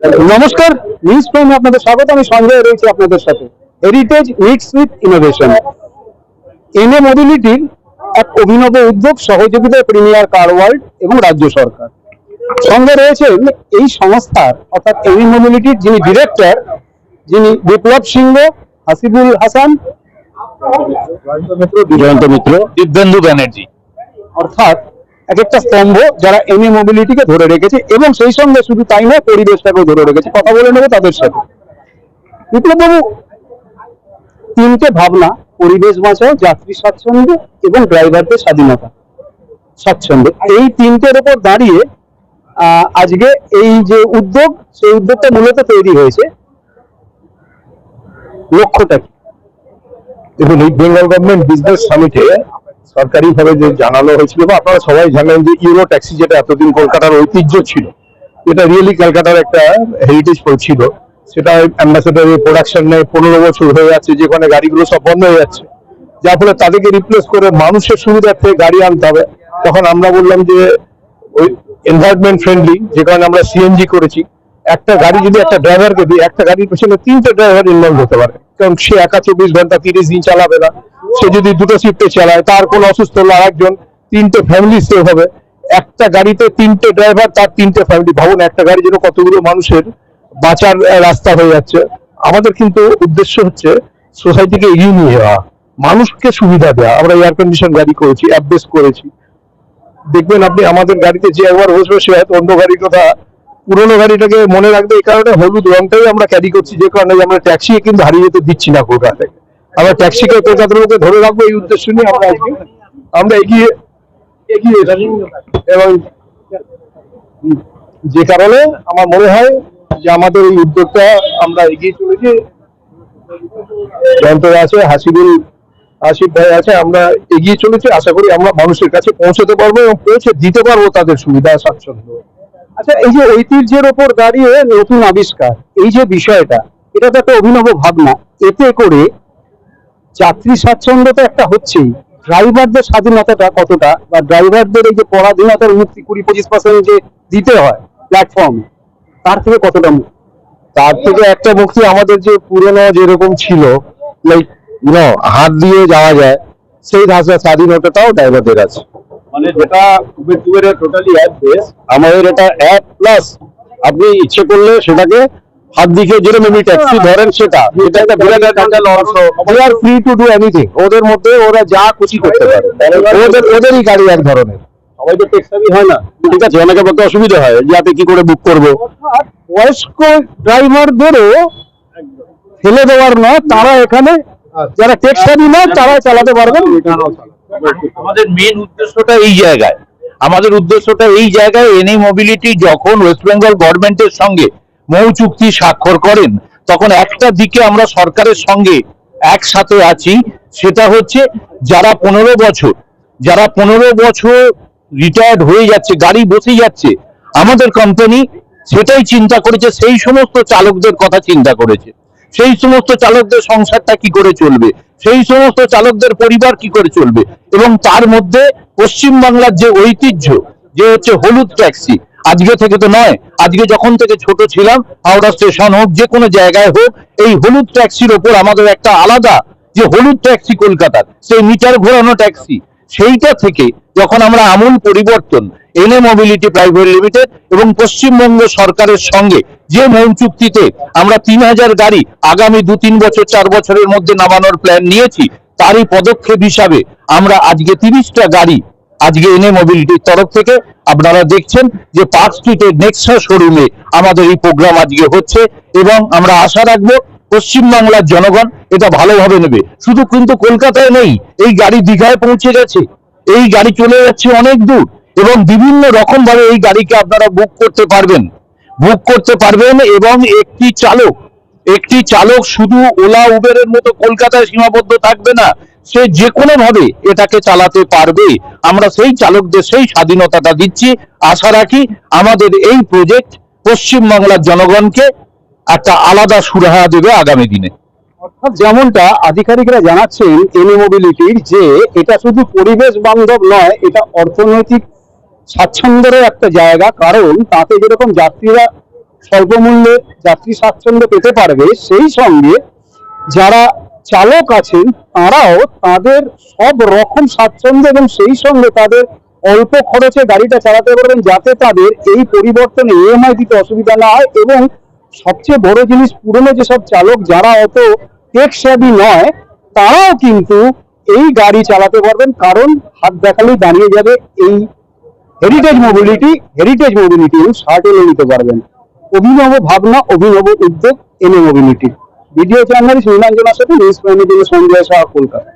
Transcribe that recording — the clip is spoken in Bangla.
নমস্কার নিউজ প্রাইমে আপনাদের স্বাগত আমি সঞ্জয় রয়েছি আপনাদের সাথে। Heritage mix with innovation NA মোবিলিটির এক অভিনব উদ্যোগ সহযোগিতায় প্রিমিয়ার কার ওয়ার্ল্ড এবং রাজ্য সরকার। সঙ্গে রয়েছেন এই সংস্থার অর্থাৎ এনএ মোবিলিটির যিনি ডিরেক্টর যিনি বিপ্লব সিংহ হাসিবুল হাসান জয়ন্ত মিত্র। দিব্যেন্দু ব্যানার্জি। অর্থাৎ এক একটা স্তম্ভ যারা এনএ মোবিলিটিকে ধরে রেখেছে এবং সেই সঙ্গে শুধু তাই নয় পরিবেশটাকেও ধরে রেখেছে। কথা বলে নেব তাদের সাথে। বিপ্লববাবু, তিনটে ভাবনা, পরিবেশ বাঁচাও, যাত্রী স্বাচ্ছন্দ্য এবং ড্রাইভারদের স্বাধীনতা, স্বাচ্ছন্দ্য। এই তিনটের উপর দাঁড়িয়ে আজকে এই যে উদ্যোগ, সেই উদ্যোগটা মূলত তৈরি হয়েছে। লক্ষ্যটা কি? দেখুন, এই বেঙ্গল গভর্নমেন্ট বিজনেস সামিটে সরকারিভাবে যে জানানো হয়েছিল বা আপনারা সবাই জানেন যে ইউরো ট্যাক্সি যেটা এতদিন কলকাতার ঐতিহ্য ছিল, এটা রিয়েলি কলকাতার একটা হেরিটেজ ছিল। সেটা অ্যাম্বাসেডারের প্রোডাকশন পনেরো বছর হয়ে যাচ্ছে যেখানে গাড়িগুলো সব বন্ধ হয়ে যাচ্ছে। যার ফলে তাদেরকে রিপ্লেস করে মানুষের সুবিধার্থে গাড়ি আনতে হবে। তখন আমরা বললাম যে ওই এনভায়রনমেন্ট ফ্রেন্ডলি যে কারণে আমরা সিএনজি করেছি একটা গাড়ি যদি একটা ড্রাইভারকে দিই একটা গাড়ির পেছনে তিনটে ড্রাইভার ইনভলভ হতে পারে। কারণ সে একা চব্বিশ ঘণ্টা তিরিশ দিন চালাবে না। সে যদি দুটো শিফটে চালায়, তার কোনো অসুস্থ হলো আরেকজন, তিনটে ফ্যামিলি সেভ হবে। একটা গাড়িতে তিনটে ড্রাইভার তার তিনটে ফ্যামিলি ভাবুন, একটা গাড়ি যেন কতগুলো মানুষের বাঁচার রাস্তা হয়ে যাচ্ছে। আমাদের কিন্তু উদ্দেশ্য হচ্ছে সোসাইটিকে এগিয়ে নিয়ে যাওয়া, মানুষকে সুবিধা দেওয়া। আমরা এয়ার কন্ডিশন গাড়ি করেছি অ্যাপ বেস করেছি। দেখবেন আপনি আমাদের গাড়িতে যে একবার বসবে, সে হয়তো অন্য গাড়ির কথা পুরোনো গাড়িটাকে মনে রাখবে, এই কারণে হলুদ রংটাই আমরা ক্যারি করছি, যে কারণে আমরা ট্যাক্সি কিন্তু হারিয়ে যেতে দিচ্ছি না কলকাতায় আমরা ট্যাক্সিকে কলকাতার মধ্যে ধরে রাখব, এই উদ্দেশ্য নিয়ে আমরা আমরা এগিয়ে এগিয়ে এবং যে কারণে আমার মনে হয় যে আমাদের এই উদ্যোগটা আমরা এগিয়ে চলেছি। যন্ত্র আছে, হাসিবুল আসিফ ভাই আছে, আমরা এগিয়ে চলেছি। আশা করি আমরা মানুষের কাছে পৌঁছতে পারব এবং পৌঁছে দিতে পারব তাদের সুবিধা, স্বাচ্ছন্দ্য। আচ্ছা এই যে ঐতিহ্যের ওপর দাঁড়িয়ে নতুন আবিষ্কার, এই যে বিষয়টা, এটা তো একটা অভিনব ভাবনা। এতে করে যাত্রী স্বাচ্ছন্দ্য তো একটা হচ্ছেই। ড্রাইভারদের স্বাধীনতাটা কতটা বা ড্রাইভারদের এই যে পরাধীনতার মুক্তি কুড়ি পঁচিশ পার্সেন্ট যে দিতে হয় প্ল্যাটফর্ম তার থেকে কতটা মুক্তি? তার থেকে একটা মুক্তি আমাদের যে পুরনো যেরকম ছিল লাইক হাত দিয়ে যাওয়া যায়, সেই ধাঁচা স্বাধীনতাটাও ড্রাইভারদের আছে। মানে যেটা উবের টোটালি অ্যাপ বেস আমাদের এটা অ্যাপ প্লাস আপনি ইচ্ছে করলে সেটাকে হাত দিকে যেরকম এমনি ট্যাক্সি ধরেন সেটা এটা একটা বিরাট একটা they are free to do anything ওদের মধ্যে ওরা যা খুশি করতে পারে। ওদের ওদেরই গাড়ি এক ধরনের। সবাই তো টেক্সাবি হয় না। ঠিক আছে অনেকের পক্ষে অসুবিধা হয় যে আপনি কি করে বুক করব। বয়স্ক ড্রাইভারদেরও ফেলে দেওয়ার নয় তারা এখানে যারা টেক্সটারি নয় তারা চালাতে পারবেন। আমাদের মেন উদ্দেশ্যটা এই জায়গায়। আমাদের উদ্দেশ্যটা এই জায়গায় এনএ মোবিলিটি যখন ওয়েস্ট বেঙ্গল গভর্নমেন্টের সঙ্গে মৌ চুক্তি স্বাক্ষর করেন, তখন একটা দিকে আমরা সরকারের সঙ্গে একসাথে আছি, সেটা হচ্ছে যারা পনেরো বছর, যারা পনেরো বছর রিটায়ার্ড হয়ে যাচ্ছে, গাড়ি বসে যাচ্ছে, আমাদের কোম্পানি সেটাই চিন্তা করেছে, সেই সমস্ত চালকদের কথা চিন্তা করেছে। সেই সমস্ত চালকদের সংসারটা কি করে চলবে? সেই সমস্ত চালকদের পরিবার কি করে চলবে? এবং তার মধ্যে পশ্চিমবাংলার যে ঐতিহ্য, যে হচ্ছে হলুদ ট্যাক্সি, আজকে থেকে তো নয়, আজকে যখন থেকে ছোট ছিলাম, হাওড়া স্টেশন হোক, যে কোনো জায়গায় হোক, এই হলুদ ট্যাক্সির ওপর আমাদের একটা আলাদা যে হলুদ ট্যাক্সি কলকাতার, সেই মিটার ঘোরানো ট্যাক্সি, সেইটা থেকে যখন আমরা আমূল পরিবর্তন এনএ মোবিলিটি প্রাইভেট লিমিটেড এবং পশ্চিমবঙ্গ সরকারের সঙ্গে যে মৌ চুক্তিতে আমরা তিন হাজার গাড়ি আগামী দু তিন বছর, চার বছরের মধ্যে নামানোর প্ল্যান নিয়েছি, তারই পদক্ষেপ হিসাবে আমরা আজকে তিরিশটা গাড়ি আজকে এনএ মোবিলিটির তরফ থেকে আপনারা দেখছেন যে পার্ক স্ট্রিটের নেক্সা শোরুমে আমাদের এই প্রোগ্রাম আজকে হচ্ছে এবং আমরা আশা রাখব পশ্চিমবাংলার জনগণ এটা ভালোভাবে নেবে। শুধু কিন্তু কলকাতায় নেই, এই গাড়ি দীঘায় পৌঁছে গেছে, এই গাড়ি চলে যাচ্ছে অনেক দূর। এবং বিভিন্ন রকম ভাবে এই গাড়িকে আপনারা বুক করতে পারবেন। বুক করতে পারবেন এবং একটি চালক একটি চালক শুধু ওলা উবেরের মতো কলকাতায় সীমাবদ্ধ থাকবে না, সে যে কোনো ভাবে এটাকে চালাতে পারবে। আমরা সেই চালকদের সেই স্বাধীনতাটা দিচ্ছি। আশা রাখি আমাদের এই প্রজেক্ট পশ্চিমবাংলার জনগণকে একটা আলাদা সুরাহা দেবে আগামী দিনে। অর্থাৎ যেমনটা আধিকারিকরা জানাচ্ছেন এনি মোবিলিটির যে এটা শুধু পরিবেশ বান্ধব নয়, এটা অর্থনৈতিক স্বাচ্ছন্দ্যেরও একটা জায়গা, কারণ তাতে যেরকম যাত্রীরা স্বল্প মূল্যে যাত্রী স্বাচ্ছন্দ্য পেতে পারবে, সেই সঙ্গে যারা চালক আছেন, তারাও তাদের সব রকম স্বাচ্ছন্দ্য এবং সেই সঙ্গে তাদের অল্প খরচে গাড়িটা চালাতে পারবেন, যাতে তাদের এই পরিবর্তনে ইএমআই দিতে অসুবিধা না হয় এবং সবচেয়ে বড় জিনিস পুরনো যেসব চালক, যারা অত টেক সেবি নয়, তারাও কিন্তু এই গাড়ি চালাতে পারবেন, কারণ হাত দেখালেই দাঁড়িয়ে যাবে এই heritage mobility heritage mobility shirt এনে নিতে পারবেন। অভিনব ভাবনা, অভিনব উদ্যোগ, এনে মোবিলিটি ভিডিও চ্যানেল নীলাঞ্জনার সাথে নিউজ প্রাইমের জন্য সাহা কলকাতা।